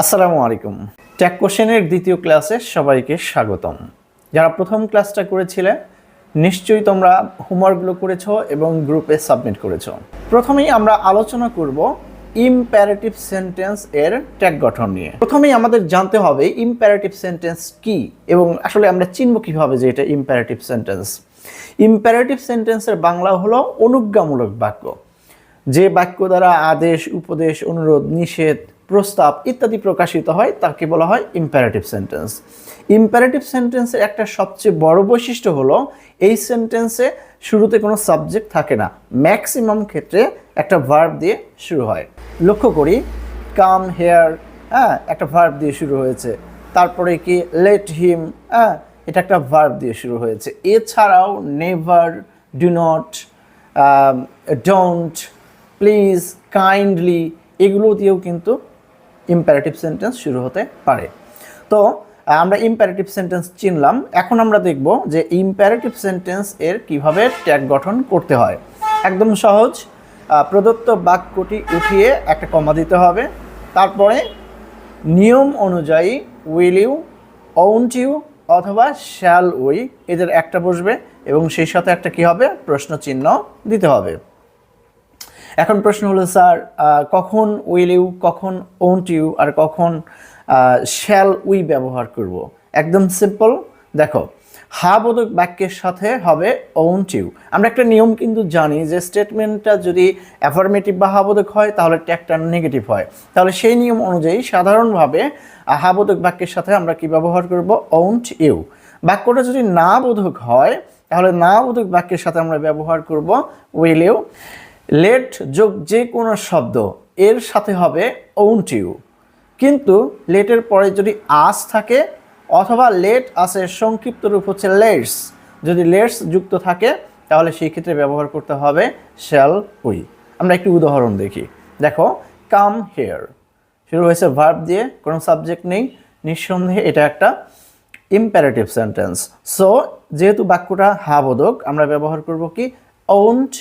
আসসালামু আলাইকুম। ট্যাগ কোশ্চেনের দ্বিতীয় ক্লাসে সবাইকে স্বাগতম। যারা প্রথম ক্লাসটা করেছিলে, নিশ্চয়ই তোমরা হোমওয়ার্কগুলো করেছ এবং গ্রুপে সাবমিট করেছ। প্রথমেই আমরা আলোচনা করব ইম্প্যারেটিভ সেন্টেন্স এর ট্যাগ গঠন নিয়ে। প্রথমেই আমাদের জানতে হবে ইম্প্যারেটিভ সেন্টেন্স কি এবং আসলে আমরা চিনব কীভাবে যে এটা ইম্প্যারেটিভ সেন্টেন্স ইম্প্যারেটিভ সেন্টেন্সের বাংলা হলো অনুজ্ঞামূলক বাক্য। যে বাক্য দ্বারা আদেশ, উপদেশ, অনুরোধ, নিষেধ প্রস্তাব ইত্যাদি প্রকাশিত হয়, তাকে বলা হয় ইম্প্যারেটিভ সেন্টেন্স ইম্প্যারেটিভ সেন্টেন্সের একটা সবচেয়ে বড় বৈশিষ্ট্য হলো, এই সেন্টেন্সে শুরুতে কোনো সাবজেক্ট থাকে না। ম্যাক্সিমাম ক্ষেত্রে একটা ভার্ব দিয়ে শুরু হয়। লক্ষ্য করি কাম হেয়ার হ্যাঁ একটা ভার্ব দিয়ে শুরু হয়েছে। তারপরে কি লেট হিম হ্যাঁ এটা একটা ভার্ব দিয়ে শুরু হয়েছে। এছাড়াও never do not don't please kindly এগুলো দিয়েও কিন্তু ইম্প্যারেটিভ সেন্টেন্স শুরু হতে পারে। তো, আমরা ইম্প্যারেটিভ সেন্টেন্স চিনলাম। এখন আমরা দেখব যে ইম্প্যারেটিভ সেন্টেন্স এর কীভাবে ট্যাগ গঠন করতে হয়। একদম সহজ। প্রদত্ত বাক্যটি উঠিয়ে একটা কমা দিতে হবে। তারপরে, নিয়ম অনুযায়ী উইল ইউ ওন্ট ইউ অথবা শ্যাল উই এদের একটা বসবে এবং সেই সাথে একটা কি হবে? প্রশ্ন চিহ্ন দিতে হবে। এখন প্রশ্ন হলো, স্যার কখন উইল ইউ কখন ওন্ট ইউ আর কখন শ্যাল উই ব্যবহার করব? একদম সিম্পল দেখো, হা বোধক বাক্যের সাথে হবে ওন্ট ইউ আমরা একটা নিয়ম কিন্তু জানি যে স্টেটমেন্টটা যদি অ্যাফার্মেটিভ বা হাবোধক হয়, তাহলে ট্যাগটা নেগেটিভ হয়। তাহলে সেই নিয়ম অনুযায়ী সাধারণভাবে হাবোধক বাক্যের সাথে আমরা কি ব্যবহার করব? ওন্ট ইউ বাক্যটা যদি না বোধক হয়, তাহলে না বোধক বাক্যের সাথে আমরা ব্যবহার করব উইল ইউ লেট যোগ যে কোনো শব্দ, এর সাথে হবে ওন্ট ইউ কিন্তু লেটের পরে যদি আস থাকে, অথবা লেট আসের সংক্ষিপ্ত রূপ হচ্ছে লেটস যদি লেটস যুক্ত থাকে, তাহলে সেই ক্ষেত্রে ব্যবহার করতে হবে শ্যাল উই আমরা একটি উদাহরণ দেখি। দেখো কাম হেয়ার শুরু হয়েছে ভার্ব দিয়ে, কোনো সাবজেক্ট নেই। নিঃসন্দেহে এটা একটা ইম্প্যারেটিভ সেন্টেন্স সো যেহেতু বাক্যটা হাবোধক আমরা ব্যবহার করব কি? ওন্ট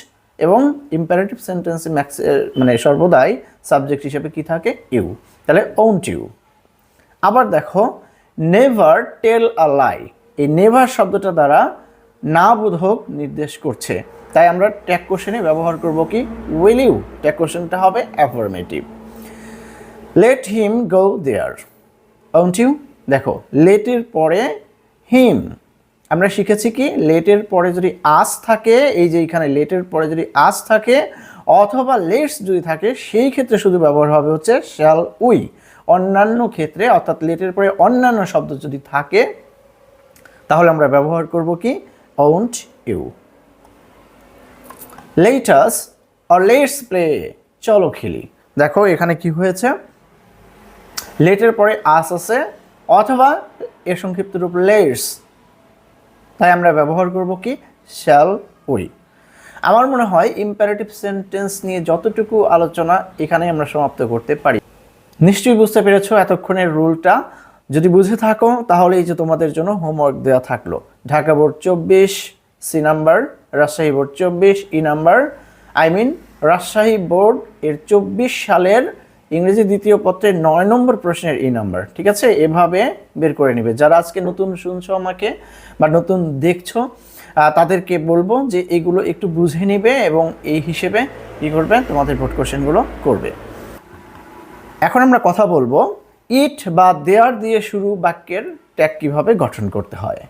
এবং ইম্প্যারেটিভ সেন্টেন্স ম্যাক্স মানে সর্বদাই সাবজেক্ট হিসেবে কি থাকে? ইউ তাহলে ওন্ট ইউ আবার দেখো নেভার টেল আ লাই এই নেভার শব্দটা দ্বারা না বোধক নির্দেশ করছে। তাই আমরা ট্যাগ কোশ্চেনে ব্যবহার করব কি? উইল ইউ ট্যাগ কোশ্চেনটা হবে affirmative let him go there won't you দেখো লেটের পরে হিম আমরা শিখেছি কি, লেটের পরে যদি আস থাকে, এই যে এখানে লেটের পরে যদি আস থাকে, অথবা লেটস যদি থাকে, সেই ক্ষেত্রে শুধু ব্যবহার হবে হচ্ছে শ্যাল উই অন্যান্য ক্ষেত্রে, অর্থাৎ লেটের পরে অন্যান্য শব্দ যদি থাকে, তাহলে আমরা ব্যবহার করব কি won't you let us or let's play চলো খেলি। দেখো এখানে কি হয়েছে, লেটের পরে আস আছে, অথবা এর সংক্ষিপ্ত রূপ লেটস। তাই আমরা ব্যবহার করব কি? শ্যাল উই আমার মনে হয় ইম্পারেটিভ সেন্টেন্স নিয়ে যতটুকু আলোচনা এখানে আমরা সমাপ্ত করতে পারি। নিশ্চয়ই বুঝতে পেরেছ এতক্ষণের রুলটা? যদি বুঝে থাকো, তাহলে এই যে তোমাদের জন্য হোমওয়ার্ক দেওয়া থাকল। ঢাকা বোর্ড চব্বিশ সি নাম্বার রাজশাহী বোর্ড চব্বিশ E number I mean Rajshahi board এর চব্বিশ সালের ইংরেজি দ্বিতীয় পত্রের নয় নম্বর প্রশ্নের ই নাম্বার ঠিক আছে? এভাবে বের করে নেবে। যারা আজকে নতুন শুনছো আমাকে বা নতুন দেখছ তাদেরকে বলব যে এগুলো একটু বুঝে নেবে এবং এই হিসেবে কী করবে? তোমাদের ভোট কোশ্চেনগুলো করবে। এখন আমরা কথা বলব ইট বা দেয়ার দিয়ে শুরু বাক্যের ট্যাগ কীভাবে গঠন করতে হয়।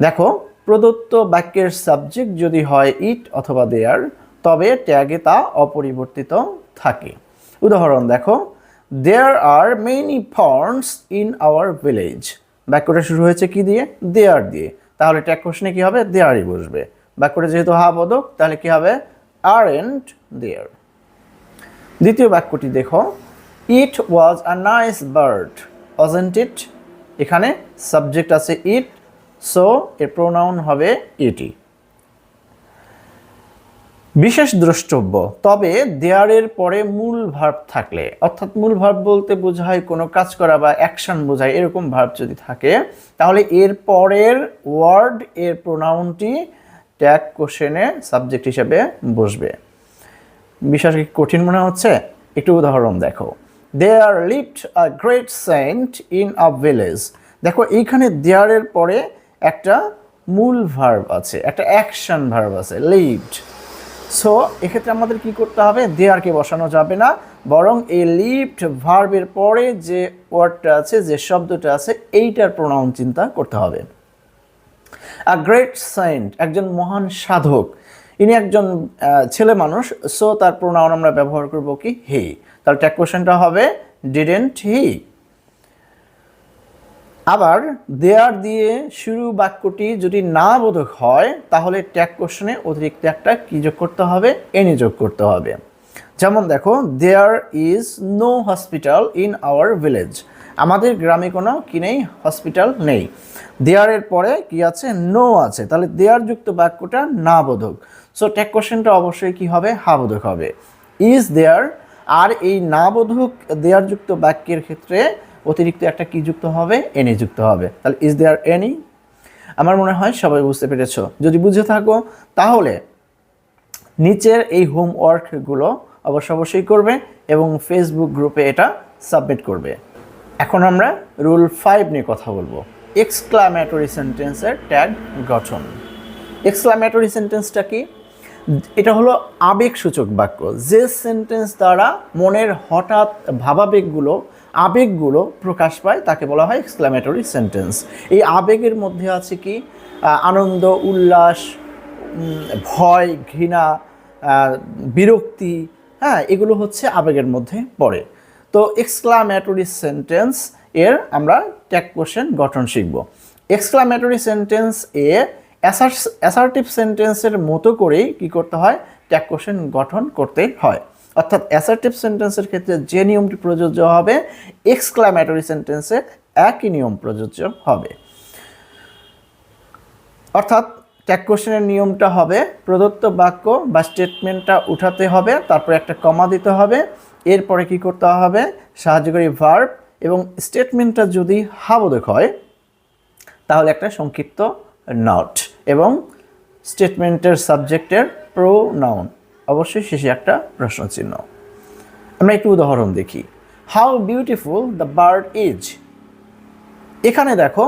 দেখো, প্রদত্ত বাক্যের সাবজেক্ট যদি হয় ইট অথবা দেয়ার তবে ট্যাগে তা অপরিবর্তিত থাকে। উদাহরণ দেখো। There are many ferns in our village বাক্যটা শুরু হয়েছে কি দিয়ে? দেয়ার দিয়ে। তাহলে ট্যাগ কোশ্চেনে কি হবে? দেয়ারই বসবে। বাক্যটা যেহেতু হা বোধক তাহলে কি হবে? আর এন্ড দেয়ার দ্বিতীয় বাক্যটি দেখো। It was a nice bird wasn't it এখানে সাবজেক্ট আছে ইট সো এর প্রোনাউন হবে ইটি বিশেষ দ্রষ্টব্য, তবে দেয়ারের পরে মূল ভার্ব থাকলে, অর্থাৎ মূল ভার্ব বলতে বোঝায় কোনো কাজ করা বা অ্যাকশন বোঝায়, এরকম ভার্ব যদি থাকে, তাহলে এর পরের ওয়ার্ড এর প্রোনাউনটি ট্যাগ কোশ্চেনে সাবজেক্ট হিসেবে বসবে। বিষয়টা কি কঠিন মনে হচ্ছে? একটু উদাহরণ দেখো। There lived a great saint in a village দেখো, এইখানে দেয়ারের পরে একটা মূল ভার্ব আছে, একটা অ্যাকশন ভার্ব আছে লিভড সো এক্ষেত্রে আমাদের কি করতে হবে? দেয়ারকে বসানো যাবে না। বরং এই লিফট ভার্বের পরে যে ওয়ার্ডটা আছে, যে শব্দটা আছে, এইটার প্রোনাউন চিন্তা করতে হবে। আ গ্রেট সাইন্ট একজন মহান সাধক। ইনি একজন ছেলে মানুষ। সো তার প্রোনাউন আমরা ব্যবহার করব কি? হি তাহলে ট্যাগ কোশ্চেনটা হবে ডিডেন্ট হি আবার দেয়ার দিয়ে শুরু বাক্যটি যদি না বোধক হয়, তাহলে ট্যাগ কোশ্চেনে অতিরিক্ত একটা কি যোগ করতে হবে? এনি যোগ করতে হবে। যেমন দেখো there is no hospital in our village আমাদের গ্রামে কোনো কি নেই? হসপিটাল নেই। দেয়ারের পরে কি আছে? নো আছে। তাহলে দেয়ার যুক্ত বাক্যটা না বোধক সো ট্যাগ কোশ্চেনটা অবশ্যই কি হবে? হা বোধক হবে। ইজ দেয়ার আর এই না বোধক দেয়ার যুক্ত বাক্যের ক্ষেত্রে অতিরিক্ত একটা কি যুক্ত হবে? এনি যুক্ত হবে। তাহলে ইজ দেয়ার এনি আমার মনে হয় সবাই বুঝতে পেরেছ। যদি বুঝে থাকো, তাহলে নিচের এই হোমওয়ার্কগুলো অবশ্য অবশ্যই করবে এবং ফেসবুক গ্রুপে এটা সাবমিট করবে। এখন আমরা রুল ফাইভ নিয়ে কথা বলব। এক্সক্লামেটরি সেন্টেন্সের ট্যাগ গঠন। এক্সক্লামেটরি সেন্টেন্সটা কি? এটা হলো আবেগসূচক বাক্য। যে সেন্টেন্স দ্বারা মনের হঠাৎ ভাবাবেগগুলো আবেগগুলো প্রকাশ পায়, তাকে বলা হয় এক্সক্লামেটরি সেন্টেন্স এই আবেগের মধ্যে আছে কি? আনন্দ, উল্লাস ভয়, ঘৃণা বিরক্তি হ্যাঁ এগুলো হচ্ছে আবেগের মধ্যে পড়ে। তো এক্সক্লামেটরি সেন্টেন্স এর আমরা ট্যাগ কোশ্চেন গঠন শিখব। এক্সক্লামেটরি সেন্টেন্স এ অ্যাসার্টিভ সেন্টেন্সের মতো করেই কি করতে হয়? ট্যাগ কোশ্চেন গঠন করতে হয়। অর্থাৎ অ্যাসার্টিভ সেন্টেন্সের ক্ষেত্রে যে নিয়মটি প্রযোজ্য হবে এক্সক্লামেটরি সেন্টেন্সে একই নিয়ম প্রযোজ্য হবে। অর্থাৎ ট্যাগ কোশ্চেনের নিয়মটা হবে, প্রদত্ত বাক্য বা স্টেটমেন্টটা উঠাতে হবে, তারপরে একটা কমা দিতে হবে, এরপরে কি করতে হবে? সাহায্যকারী ভার্ব এবং স্টেটমেন্টটা যদি হাবোধক হয়, তাহলে একটা সংক্ষিপ্ত নট এবং স্টেটমেন্টের সাবজেক্টের প্রো নাউন অবশ্যই শেষে একটা প্রশ্ন চিহ্ন আমরা একটু উদাহরণ দেখি। How beautiful the bird is এখানে দেখো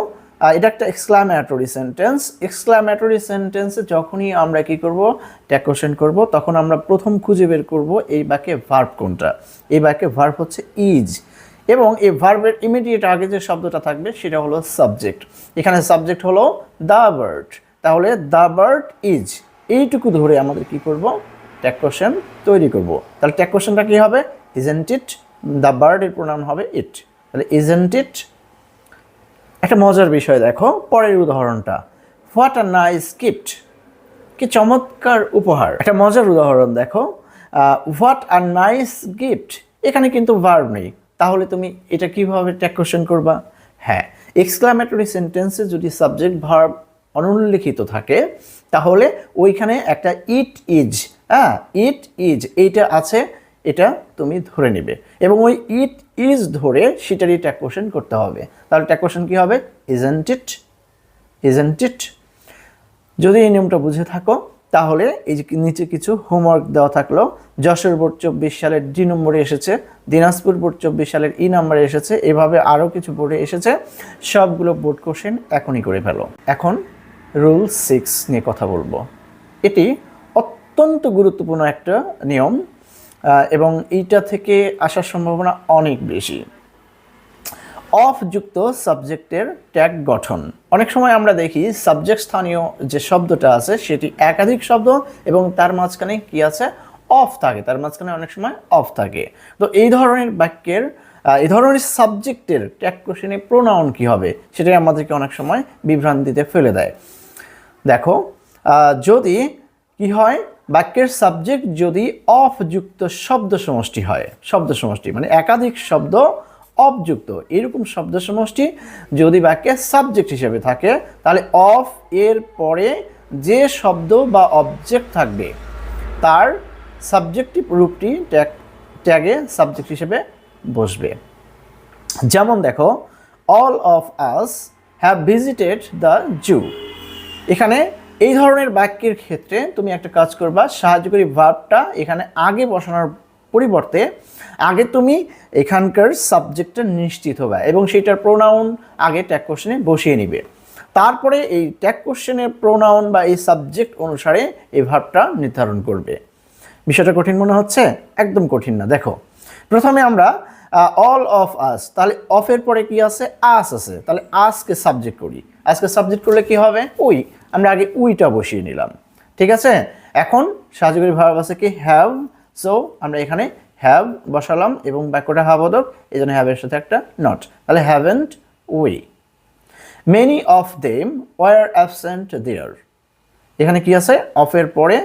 এটা একটা এক্সক্লামেটরি সেন্টেন্স এক্সক্লামেটরি সেন্টেন্সে যখনই আমরা কি করব ট্যাগ কোশ্চেন করব, তখন আমরা প্রথম খুঁজে বের করব এই বাক্যে ভার্ব কোনটা। এই বাক্যে ভার্ব হচ্ছে ইজ এবং এই ভার্বের ইমিডিয়েট আগে যে শব্দটা থাকবে, সেটা হলো সাবজেক্ট এখানে সাবজেক্ট হলো দ্য বার্ড তাহলে দ্য বার্ড ইজ এইটুকু ধরে আমাদের কি করব? ট্যাগ কোশ্চেন তৈরি করব। তাহলে ট্যাগ কোশ্চেনটা কি হবে? ইজেন্ট ইট দ্য বার্ডের প্রণাম হবে ইট তাহলে ইজেন্ট ইট একটা মজার বিষয় দেখো, পরের উদাহরণটা। হোয়াট আ নাইস গিফট কি চমৎকার উপহার। একটা মজার উদাহরণ দেখো। হোয়াট আর নাইস গিফট এখানে কিন্তু ভার্ব নেই। তাহলে তুমি এটা কীভাবে ট্যাগ কোশ্চেন করবা? হ্যাঁ এক্সক্লামেটরি সেন্টেন্সে যদি সাবজেক্ট ভার্ব অনুল্লিখিত থাকে, তাহলে ওইখানে একটা ইট ইজ হ্যাঁ ইট ইজ এইটা আছে, এটা তুমি ধরে নেবে। এবং ওই ইট ইজ ধরে সেটারই ট্যাগ কোশ্চেন করতে হবে। তাহলে ট্যাগ কোশ্চেন কী হবে? ইজেন্ট ইট ইজেন্ট ইট যদি এই নিয়মটা বুঝে থাকো, তাহলে এই যে নিচে কিছু হোমওয়ার্ক দেওয়া থাকল, যশোর বোর্ড চব্বিশ সালের ডি নম্বরে এসেছে, দিনাজপুর বোর্ড চব্বিশ সালের ই নম্বরে এসেছে, এভাবে আরও কিছু বোর্ডে এসেছে, সবগুলো বোর্ড কোশ্চেন এখনই করে ফেলো। এখন রুল সিক্স নিয়ে কথা বলব। এটি অত্যন্ত গুরুত্বপূর্ণ একটা নিয়ম এবং এইটা থেকে আসার সম্ভাবনা অনেক বেশি। অফ যুক্ত সাবজেক্টের ট্যাগ গঠন। অনেক সময় আমরা দেখি সাবজেক্ট স্থানীয় যে শব্দটা আছে, সেটি একাধিক শব্দ এবং তার মাঝখানে কি আছে? অফ থাকে। তার মাঝখানে অনেক সময় অফ থাকে। তো এই ধরনের বাক্যের এই ধরনের সাবজেক্টের ট্যাগ কোশ্চেনে প্রোনাউন কি হবে, সেটাই আমাদেরকে অনেক সময় বিভ্রান্তিতে ফেলে দেয়। দেখো যদি কি হয় বাক্যের সাবজেক্ট যদি অফযুক্ত শব্দ সমষ্টি হয়, শব্দ সমষ্টি মানে একাধিক শব্দ অফযুক্ত, এরকম শব্দ সমষ্টি যদি বাক্যের সাবজেক্ট হিসেবে থাকে, তাহলে অফ এর পরে যে শব্দ বা অবজেক্ট থাকবে, তার সাবজেক্টিভ রূপটি ট্যাগ ট্যাগে সাবজেক্ট হিসেবে বসবে। যেমন দেখো all of us have visited the zoo এখানে এই ধরনের বাক্যের ক্ষেত্রে তুমি একটা কাজ করবা সাহায্য সাহায্যকারী ভার্বটা এখানে আগে বসানোর পরিবর্তে আগে তুমি এখানকার সাবজেক্টটা নিশ্চিত হবে এবং সেটার প্রোনাউন আগে ট্যাগ কোশ্চেনে বসিয়ে নিবে। তারপরে এই ট্যাগ কোশ্চেনের প্রোনাউন বা এই সাবজেক্ট অনুসারে এই ভাবটা নির্ধারণ করবে। বিষয়টা কঠিন মনে হচ্ছে? একদম কঠিন না। দেখো, প্রথমে আমরা অল অফ আস তাহলে অফের পরে কি আছে? আস আছে। তাহলে আসকে সাবজেক্ট করি। আজকে সাবজেক্ট করলে কি হবে? উই আমরা আগে উইটা বসিয়ে নিলাম। ঠিক আছে? এখন সাহায্যকারী ভার্ব আছে কি হ্যাভ সো আমরা এখানে হ্যাভ বসালাম এবং বাক্যটা হাবোধক এই জন্য হ্যাভের সাথে একটা নট তাহলে haven't we many of them were absent there এখানে কি আছে? অফের পরে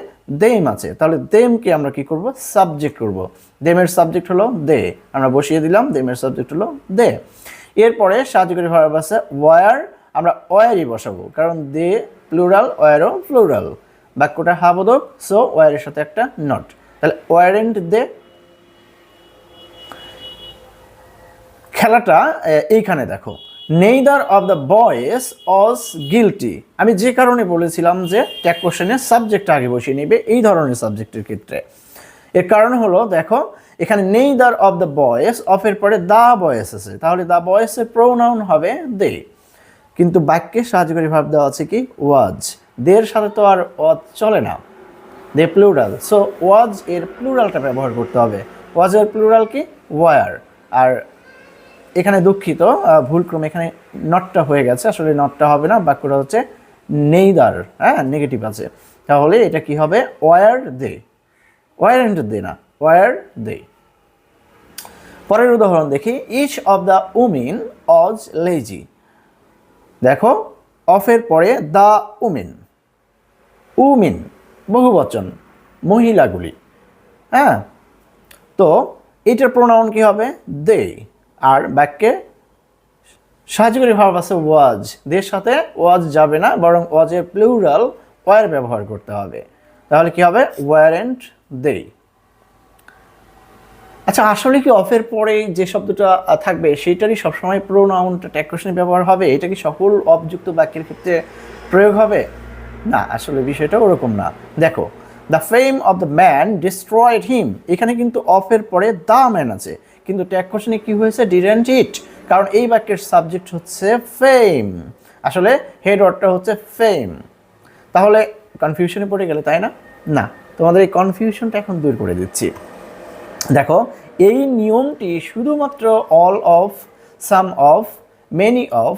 দেম আছে। তাহলে দেমকে আমরা কি করব? সাবজেক্ট করব। দেমের সাবজেক্ট হলো দে আমরা বসিয়ে দিলাম দেমের সাবজেক্ট হলো দে এরপরে সাহায্যকারী ভার্ব আছে ওয়ার আমরা ওয়ারই বসাবো। কারণ দে প্লুরাল ওয়ারও প্লুরাল বাক্যটা হাবোধক সো ওয়ারের সাথে একটা নট তাহলে ওয়ারেন্ট দে খেলাটা এইখানে দেখো। নেইদার অফ দ্য বয়েস অজ গিলটি আমি যে কারণে বলেছিলাম যে ট্যাগ কোশ্চেনের সাবজেক্ট আগে বসিয়ে নেবে এই ধরনের সাবজেক্টের ক্ষেত্রে। এর কারণ হলো, দেখো, এখানে নেইদার অফ দ্য বয়েস অফের পরে দা বয়েস আছে। তাহলে দা বয়েসের প্রোনাউন হবে দে কিন্তু বাক্যে সাহায্যকারী ভাব দেওয়া আছে কি? ওয়াজ। দের সাথে তো আর ওয়াজ চলে না। দে প্লুরাল। সো, ওয়াজ এর প্লুরালটা ব্যবহার করতে হবে। ওয়াজ এর প্লুরাল কি? ওয়ার। আর এখানে দুঃখিত ভুলক্রমে এখানে নটটা হয়ে গেছে। আসলে নটটা হবে না, বাক্যটা হচ্ছে নেইদার। হ্যাঁ নেগেটিভ আছে। তাহলে এটা কি হবে? Were they. Were and they না। Were they. পরের উদাহরণ দেখি। Each of the women was lazy. দেখো, অফের পরে দ্য উমিন। উমিন, বহুবচন, মহিলাগুলি। হ্যাঁ? তো এটার প্রোনাউন কি হবে? দে। আর বাক্যে সাহায্যকারী ভাব আছে ওয়াজ। দের সাথে ওয়াজ যাবে না, বরং ওয়াজের প্লুরাল ওয়ার ব্যবহার করতে হবে। তাহলে কি হবে? ওয়ারেন্ট দে আচ্ছা আসলে কি অফের পরে যে শব্দটা থাকবে, সেইটারই সবসময় প্রোনাউনটা ট্যাগ কোশ্চেনে ব্যবহার হবে? এটা কি সকল অবযুক্ত বাক্যের ক্ষেত্রে প্রয়োগ হবে? না, আসলে বিষয়টা ওরকম না। দেখো the fame of the man destroyed him এখানে কিন্তু অফের পরে দ্য ম্যান আছে। কিন্তু ট্যাগ কোশ্চেনে কি হয়েছে? ডিডেন্ট ইট কারণ এই বাক্যের সাবজেক্ট হচ্ছে ফেম আসলে হেড ওয়ার্ডটা হচ্ছে ফেম তাহলে কনফিউশনে পড়ে গেলে তাই না? না, তোমাদের এই কনফিউশনটা এখন দূর করে দিচ্ছি। দেখো এই নিয়মটি শুধুমাত্র all of some of many of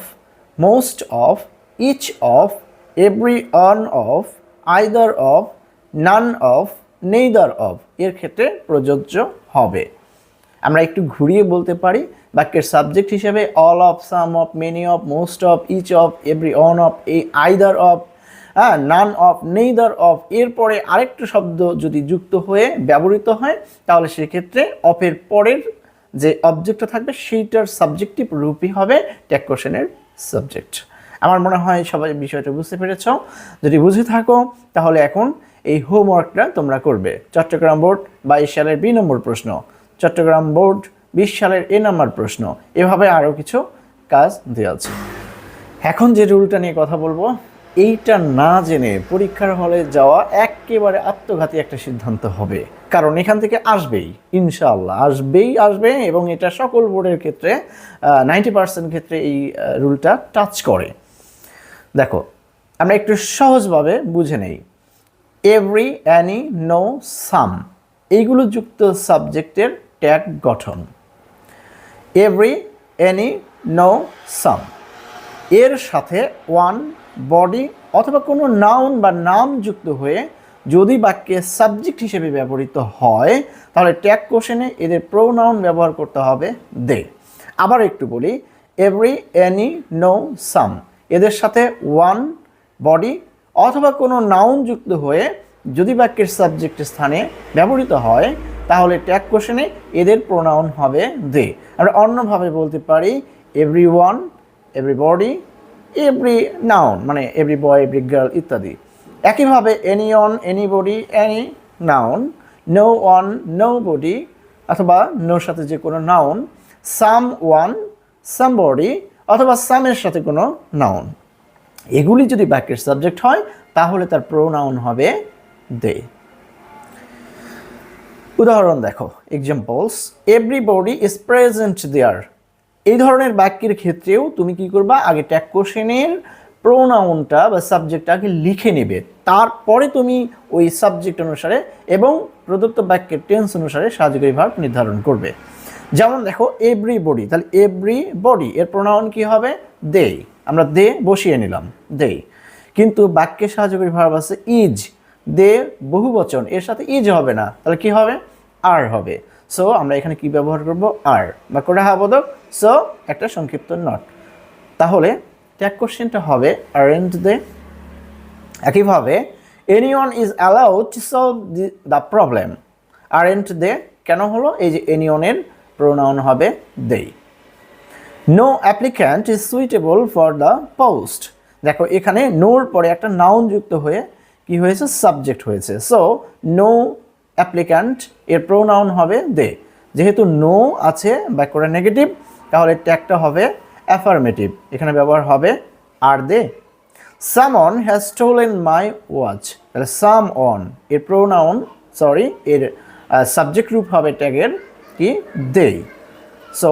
most of each of every one of either of none of neither of এর ক্ষেত্রে প্রযোজ্য হবে। আমরা একটু ঘুরিয়ে বলতে পারি, বাক্যের সাবজেক্ট হিসেবে all of some of many of most of each of every one of এই আইদার অফ হ্যাঁ নান অফ নেইদার অফ এরপরে আরেকটা শব্দ যদি যুক্ত হয়ে ব্যবহৃত হয়, তাহলে সেক্ষেত্রে অফের পরের যে অবজেক্টটা থাকবে, সেইটার সাবজেক্টিভ রূপই হবে ট্যাগ কোশ্চেনের সাবজেক্ট আমার মনে হয় সবাই বিষয়টা বুঝতে পেরেছ। যদি বুঝে থাকো, তাহলে এখন এই হোমওয়ার্কটা তোমরা করবে। চট্টগ্রাম বোর্ড বাইশ সালের বি নম্বর প্রশ্ন, চট্টগ্রাম বোর্ড বিশ সালের এ নম্বর প্রশ্ন, এভাবে আরও কিছু কাজ দেওয়া আছে। এখন যে রুলটা নিয়ে কথা বলব এইটা না জেনে পরীক্ষার হলে যাওয়া একেবারে আত্মঘাতী একটা সিদ্ধান্ত হবে। কারণ এখান থেকে আসবেই, ইনশাআল্লাহ। আসবেই, আসবে এবং এটা সকল বোর্ডের ক্ষেত্রে নাইনটি পার্সেন্ট ক্ষেত্রে এই রুলটা টাচ করে। দেখো, আমরা একটু সহজভাবে বুঝে নেই। এভরি, অ্যানি, নো, সাম, এইগুলো যুক্ত সাবজেক্টের ট্যাগ গঠন। এভরি, অ্যানি, নো, সাম, এর সাথে ওয়ান বডি অথবা কোনো নাউন বা নাম যুক্ত হয়ে যদি বাক্যে সাবজেক্ট হিসেবে ব্যবহৃত হয়, তাহলে ট্যাগ কোশনে এদের প্রোনাউন ব্যবহার করতে হবে দে আবার একটু বলি এভরি এনি নো সাম এদের সাথে ওয়ান বডি অথবা কোনো নাউন যুক্ত হয়ে যদি বাক্যের সাবজেক্টের স্থানে ব্যবহৃত হয়, তাহলে ট্যাগ কোশনে এদের প্রোনাউন হবে দে আমরা অন্যভাবে বলতে পারি everyone everybody every noun মানে এভরি বয় এভরি গার্ল ইত্যাদি। একইভাবে anyone anybody any noun no one nobody অথবা নোর সাথে যে কোনো noun someone somebody অথবা সামের সাথে কোনো নাউন এগুলি যদি বাক্যের সাবজেক্ট হয়, তাহলে তার প্রোনাউন হবে দে উদাহরণ দেখো examples everybody is present there এই ধরনের বাক্যের ক্ষেত্রেও তুমি কি করবা? আগে ট্যাগ কোশ্চেনের প্রোনাউনটা বা সাবজেক্টটাকে লিখে নেবে। তারপরে তুমি ওই সাবজেক্ট অনুসারে এবং প্রদত্ত বাক্যের টেন্স অনুসারে সাহায্যকারী ভার্ব নির্ধারণ করবে। যেমন দেখো এভরি বডি তাহলে এভরি বডি এর প্রোনাউন কি হবে? দে আমরা দে বসিয়ে নিলাম দে কিন্তু বাক্যের সাহায্যকারী ভাব আছে ইজ দে বহু বচন এর সাথে ইজ হবে না। তাহলে কি হবে? আর হবে। সো আমরা এখানে কি ব্যবহার করব? আর বা কোটা হাবোধক সো একটা সংক্ষিপ্ত নট তাহলে ট্যাগ কোশ্চেনটা হবে আরেন্ট দে একইভাবে anyone is allowed to solve the the problem aren't they কেন হলো? এই যে এনিওনের প্রোনাউন হবে they no applicant is suitable for the post দেখো, এখানে নোর পরে একটা নাউন যুক্ত হয়ে কি হয়েছে? সাবজেক্ট হয়েছে। সো নো অ্যাপ্লিক্যান্ট এর প্রোনাউন হবে দে যেহেতু নো আছে ব্যাকওয়ার্ড নেগেটিভ তাহলে ট্যাগটা হবে অ্যাফার্মেটিভ এখানে ব্যবহার হবে are they someone has stolen my watch তাহলে সাম অন এর প্রোনাউন সরি এর সাবজেক্ট রূপ হবে ট্যাগের কি? দে সো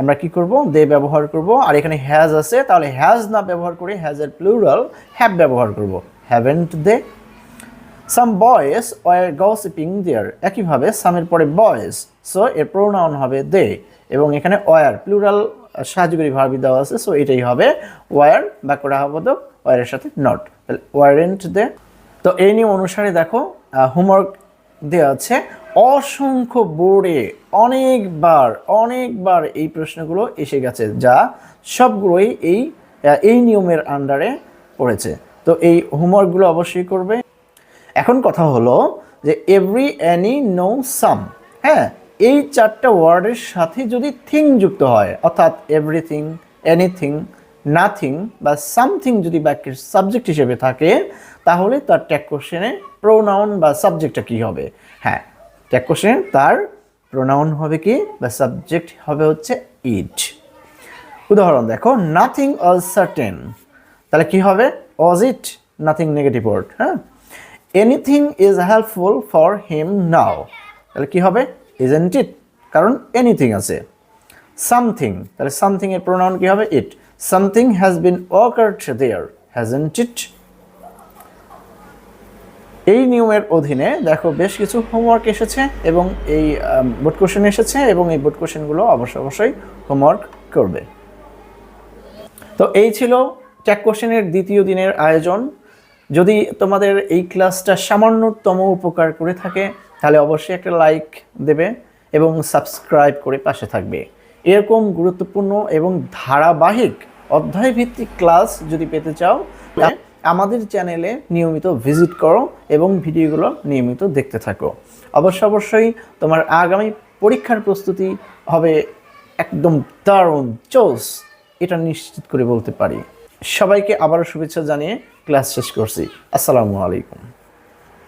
আমরা কি করব? দে ব্যবহার করব। আর এখানে হ্যাজ আছে, তাহলে হ্যাজ না ব্যবহার করে হ্যাজ হ্যাজের প্লুরাল হ্যাভ ব্যবহার করব। হ্যাভেন্ট দে সাম বয়েস ওয়ার গসিপিং দেয়ার একইভাবে সামের পরে বয়েস সো এর প্রোনাউন হবে দে এবং এখানে ওয়ার প্লুরাল সাহায্যকারী ভার্বি দেওয়া আছে সো এটাই হবে ওয়ার বাক্যটা হবোধক ওয়ারের সাথে নট ওয়ারেন্ট দে তো এই নিয়ম অনুসারে দেখো হোমওয়ার্ক দেওয়া আছে। অসংখ্য বোর্ডে অনেকবার অনেকবার এই প্রশ্নগুলো এসে গেছে, যা সবগুলোই এই এই নিয়মের আন্ডারে পড়েছে। তো এই হোমওয়ার্কগুলো অবশ্যই করবে। এখন কথা হলো যে এভরি অ্যানি নো সাম হ্যাঁ এই চারটা ওয়ার্ডের সাথে যদি থিং যুক্ত হয়, অর্থাৎ এভরিথিং এনিথিং নাথিং বা সামথিং যদি বাক্যের সাবজেক্ট হিসেবে থাকে, তাহলে তার ট্যাগ কোশ্চেনে প্রোনাউন বা সাবজেক্টটা কী হবে? হ্যাঁ ট্যাগ কোশ্চেনে তার প্রোনাউন হবে কি বা সাবজেক্ট হবে হচ্ছে ইট উদাহরণ দেখো নাথিং অল সার্টেন তাহলে কি হবে? As it nothing negative word হ্যাঁ? Anything is helpful for him now তাহলে কি হবে? ইজেন্ট ইট কারণ এনিথিং আছে। সামথিং তাহলে সামথিং এর প্রোনাউন কি হবে? It something has been worked there hasn't it এই নিয়মের অধীনে দেখো বেশ কিছু হোমওয়ার্ক এসেছে এবং এই বোর্ড কোশ্চেন এসেছে এবং এই বোর্ড কোশ্চেনগুলো অবশ্যই অবশ্যই হোমওয়ার্ক করবে। তো এই ছিল ট্যাগ কোশ্চেনের দ্বিতীয় দিনের আয়োজন। যদি তোমাদের এই ক্লাসটা সামান্যতম উপকার করে থাকে, তাহলে অবশ্যই একটা লাইক দেবে এবং সাবস্ক্রাইব করে পাশে থাকবে। এরকম গুরুত্বপূর্ণ এবং ধারাবাহিক অধ্যায়ভিত্তিক ক্লাস যদি পেতে চাও আমাদের চ্যানেলে নিয়মিত ভিজিট করো এবং ভিডিওগুলো নিয়মিত দেখতে থাকো। অবশ্য অবশ্যই তোমার আগামী পরীক্ষার প্রস্তুতি হবে একদম দারুণ, চোস, এটা নিশ্চিত করে বলতে পারি। সবাইকে আবারও শুভেচ্ছা জানিয়ে ক্লাস শেষ করছি। আসসালামু আলাইকুম।